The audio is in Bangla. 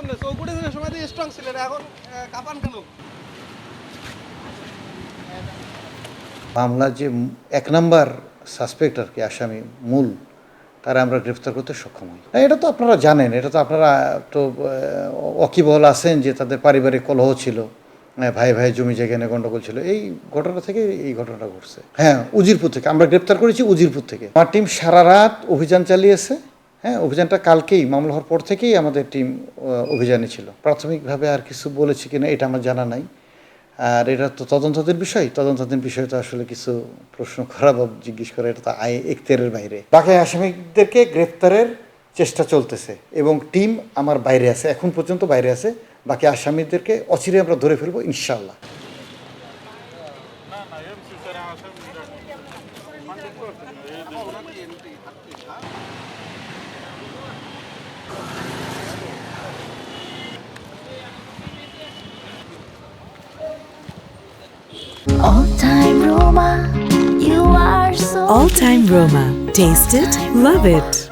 ছিলেন সময় দিয়ে স্ট্রং ছিলেন এখন কাঁপান কেন মামলার যে এক নাম্বার সাসপেক্ট আর কি আসামি মূল তারা আমরা গ্রেফতার করতে সক্ষম হই। এটা তো আপনারা জানেন এটা তো আপনারা তো অকিবহল আছেন যে তাদের পারিবারিক কলহ ছিল হ্যাঁ, ভাই ভাই জমি জায়গা নিয়ে গণ্ডগোল ছিল। এই ঘটনা থেকে এই ঘটনাটা ঘটছে। হ্যাঁ উজিরপুর থেকে আমরা গ্রেপ্তার করেছি উজিরপুর থেকে। আমার টিম সারা রাত অভিযান চালিয়েছে হ্যাঁ অভিযানটা কালকেই, মামলা হওয়ার পর থেকেই আমাদের টিম অভিযানে ছিল। প্রাথমিকভাবে আর কিছু বলেছি কিনা এটা আমার জানা নাই। আর এটা তো তদন্তাধীন বিষয়। তদন্তাধীন বিষয় তো আসলে কিছু প্রশ্ন করা বা জিজ্ঞেস করা, এটা তো আয় এখতিয়ারের বাইরে। বাকি আসামিদেরকে গ্রেপ্তারের চেষ্টা চলতেছে এবং টিম আমার বাইরে আছে, এখন পর্যন্ত বাইরে আছে। বাকি আসামিদেরকে অচিরে আমরা ধরে ফেলব ইনশাল্লাহ All time Roma, you are so All Time Roma. Taste it, love it.